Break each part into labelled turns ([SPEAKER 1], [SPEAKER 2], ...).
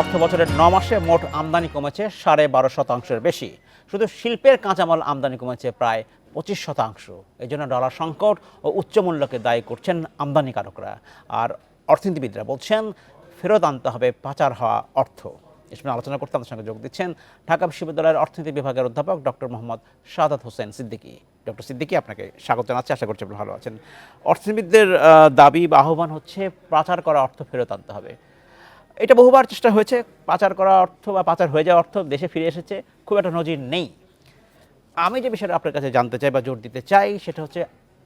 [SPEAKER 1] অর্থ বছরের ন মাসে মোট আমদানি কমেছে সাড়ে বারো শতাংশের বেশি। শুধু শিল্পের কাঁচামাল আমদানি কমেছে প্রায় পঁচিশ শতাংশ। এই জন্য ডলার সংকট ও উচ্চমূল্যকে দায়ী করছেন আমদানিকারকরা। আর অর্থনীতিবিদরা বলছেন, ফেরত আনতে হবে পাচার হওয়া অর্থ। এ সময় আলোচনা করতে আমাদের সঙ্গে যোগ দিচ্ছেন ঢাকা বিশ্ববিদ্যালয়ের অর্থনীতি বিভাগের অধ্যাপক ডক্টর মোহাম্মদ সাদাত হোসেন সিদ্দিকী। ডক্টর সিদ্দিকী, আপনাকে স্বাগত জানাচ্ছি। আশা করছি আপনি ভালো আছেন। অর্থনীতিবিদদের দাবি বা আহ্বান হচ্ছে, পাচার করা অর্থ ফেরত আনতে হবে। এটা বহুবার চেষ্টা হয়েছে, পাচার করা অর্থ বা পাচার হয়ে যাওয়া অর্থ দেশে ফিরে এসেছে, খুব একটা নজির নেই। আমি যে বিষয়টা আপনার কাছে জানতে চাই বা জোর দিতে চাই, সেটা হচ্ছে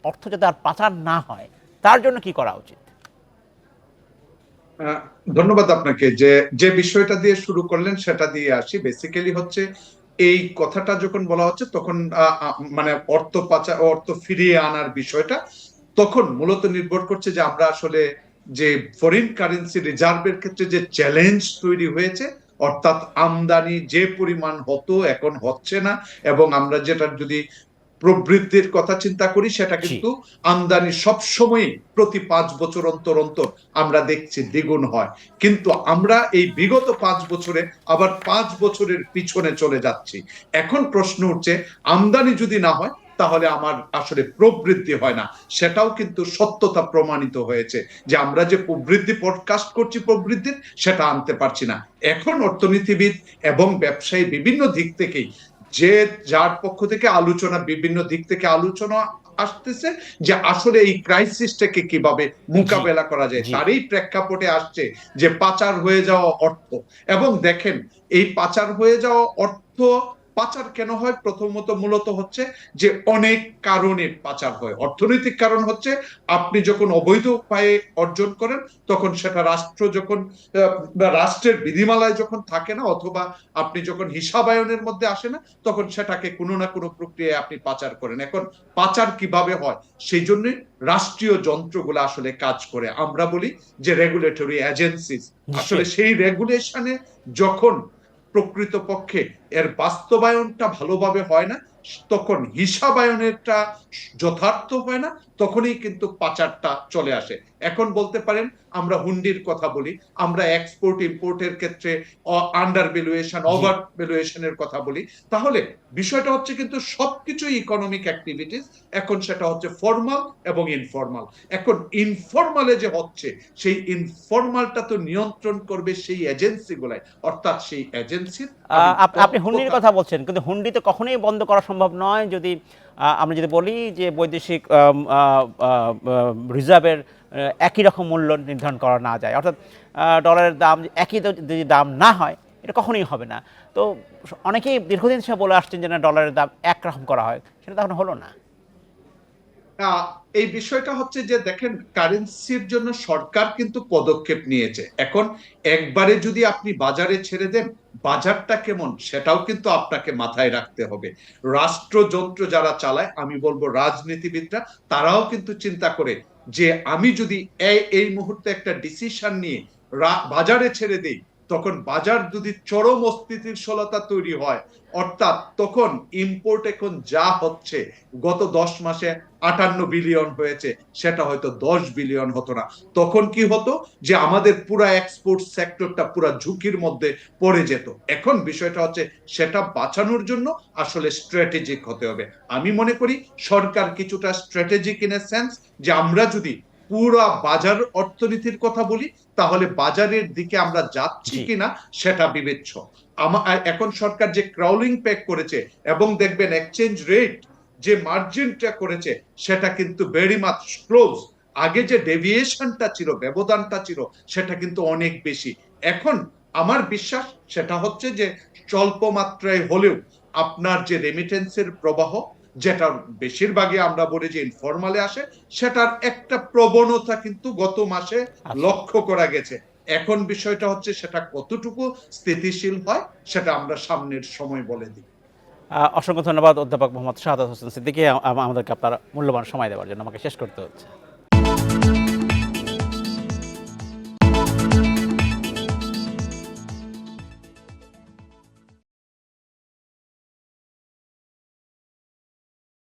[SPEAKER 1] অর্থ যাতে আর পাচার না হয়, তার জন্য কি করা উচিত?
[SPEAKER 2] ধন্যবাদ আপনাকে। যে যে বিষয়টা দিয়ে শুরু করলেন, সেটা দিয়ে আসি। বেসিক্যালি হচ্ছে, এই কথাটা যখন বলা হচ্ছে, তখন মানে অর্থ পাচার, অর্থ ফিরিয়ে আনার বিষয়টা তখন মূলত নির্ভর করছে যে আমরা আসলে যে ফরেন কারেন্সি রিজার্ভের ক্ষেত্রে যে চ্যালেঞ্জ তৈরি হয়েছে অর্থাৎ আমদানি যে পরিমাণ হতো এখন হচ্ছে না এবং আমরা যেটা যদি প্রবৃদ্ধির কথা চিন্তা করি সেটা কিন্তু আমদানি সব সময় প্রতি পাঁচ বছর অন্তর অন্তর আমরা দেখছি দ্বিগুণ হয়। কিন্তু আমরা এই বিগত পাঁচ বছরে আবার পাঁচ বছরের পিছনে চলে যাচ্ছি। এখন প্রশ্ন উঠছে আমদানি যদি না হয় তাহলে আমার আসলে প্রবৃদ্ধি হয় না। সেটাও কিন্তু সত্যতা প্রমাণিত হয়েছে যে আমরা যে প্রবৃদ্ধি পডকাস্ট করছি প্রবৃদ্ধির সেটা আনতে পারছি না। এখন অর্থনীতিবিদ এবং ব্যবসায়ী বিভিন্ন দিক থেকেই যে যার পক্ষ থেকে আলোচনা বিভিন্ন দিক থেকে আলোচনা আসতেছে যে আসলে এই ক্রাইসিসটাকে কীভাবে মোকাবেলা করা যায়। তারই প্রেক্ষাপটে আসছে যে পাচার হয়ে যাওয়া অর্থ। এবং দেখেন এই পাচার হয়ে যাওয়া অর্থ পাচার কেন হয়? প্রথমত মূলত হচ্ছে যে অনেক কারণে পাচার হয়। অর্থনৈতিক কারণ হচ্ছে আপনি যখন অবৈধ উপায়ে অর্জন করেন তখন সেটা রাষ্ট্র যখন রাষ্ট্রের বিধিমালায় যখন থাকে না অথবা আপনি যখন হিসাবায়নের মধ্যে আসে না তখন সেটাকে কোনো না কোনো প্রক্রিয়ায় আপনি পাচার করেন। এখন পাচার কীভাবে হয়? সেই জন্যই রাষ্ট্রীয় যন্ত্রগুলো আসলে কাজ করে। আমরা বলি যে রেগুলেটরি এজেন্সিস আসলে সেই রেগুলেশনে যখন প্রকৃতপক্ষে এর বাস্তবায়নটা ভালোভাবে হয় না, তখন হিসাবায়নেরটা যথার্থ হয় না, তখনই কিন্তু পাচারটা চলে আসে। এখন বলতে পারেন আমরা হুন্ডির কথা বলি আমরা এক্সপোর্ট ইম্পোর্টের ক্ষেত্রে আন্ডার ভ্যালুয়েশন। ওভার ভ্যালুয়েশনের কথা বলি তাহলে বিষয়টা হচ্ছে কিন্তু সবকিছুই ইকোনমিক অ্যাক্টিভিটিস এখন সেটা হচ্ছে ফর্মাল এবং ইনফর্মাল এখন ইনফর্মালে যে হচ্ছে সেই ইনফর্মালটা তো নিয়ন্ত্রণ করবে সেই এজেন্সিগুলাই অর্থাৎ সেই এজেন্সির
[SPEAKER 1] আপনি হুন্ডির কথা বলছেন কিন্তু হুন্ডি তো কখনোই বন্ধ করা সম্ভব নয় যদি আমরা যদি বলি যে বৈদেশিক রিজার্ভের একই রকম মূল্য নির্ধারণ করা না যায়। অর্থাৎ ডলারের দাম একই যদি দাম না হয়, এটা কখনোই হবে না। তো অনেকেই দীর্ঘদিন সে বলে আসছেন যে না, ডলারের দাম একরকম করা হয়। সেটা তখন হলো না।
[SPEAKER 2] এই বিষয়টা হচ্ছে যে দেখেন কারেন্সির জন্য সরকার কিন্তু পদক্ষেপ নিয়েছে। এখন একবারে যদি আপনি বাজারে ছেড়ে দেন, বাজারটা কেমন সেটাও কিন্তু আপনাকে মাথায় রাখতে হবে। রাষ্ট্রযন্ত্র যারা চালায়, আমি বলব রাজনীতিবিদরা, তারাও কিন্তু চিন্তা করে যে আমি যদি এই মুহূর্তে একটা ডিসিশন নিয়ে বাজারে ছেড়ে দেই তখন বাজার যদি চরম অস্থিতিশীলতা তৈরি হয়, অর্থাৎ তখন ইম্পোর্ট এখন যা হচ্ছে, গত দশ মাসে আটান্ন বিলিয়ন হয়েছে, সেটা হয়তো দশ বিলিয়ন হতো না। তখন কি হতো যে আমাদের পুরা এক্সপোর্ট সেক্টরটা পুরা ঝুঁকির মধ্যে পড়ে যেত। এখন বিষয়টা হচ্ছে সেটা বাঁচানোর জন্য আসলে স্ট্র্যাটেজিক হতে হবে। আমি মনে করি সরকার কিছুটা স্ট্র্যাটেজিক ইন এ সেন্স যে আমরা যদি পুরা বাজার অর্থনীতির কথা বলি তাহলে বাজারের দিকে আমরা যাচ্ছি কিনা সেটা বিবেচ্য। এখন সরকার যে ক্রাউলিং প্যাক করেছে এবং দেখবেন এক্সচেঞ্জ রেট যে মার্জিনটা করেছে সেটা কিন্তু ভেরি মাচ ক্লোজ আগে যে ডেভিয়েশনটা ছিল ব্যবধানটা ছিল সেটা কিন্তু অনেক বেশি। এখন আমার বিশ্বাস সেটা হচ্ছে যে স্বল্প মাত্রায় হলেও আপনার যে রেমিটেন্সের প্রবাহ যেটা বেশিরভাগই আমরা বলি যে ইনফরমালে আসে সেটার একটা প্রবণতা কিন্তু গত মাসে। লক্ষ্য করা গেছে। এখন বিষয়টা হচ্ছে সেটা কতটুকু স্থিতিশীল হয় সেটা আমরা সামনের সময় বলে দিই।
[SPEAKER 1] অসংখ্য ধন্যবাদ অধ্যাপক মোহাম্মদ শাহাদ হোসেন সিদ্দিকে। আমাদেরকে আপনার মূল্যবান সময় দেওয়ার জন্য আমাকে শেষ করতে হচ্ছে।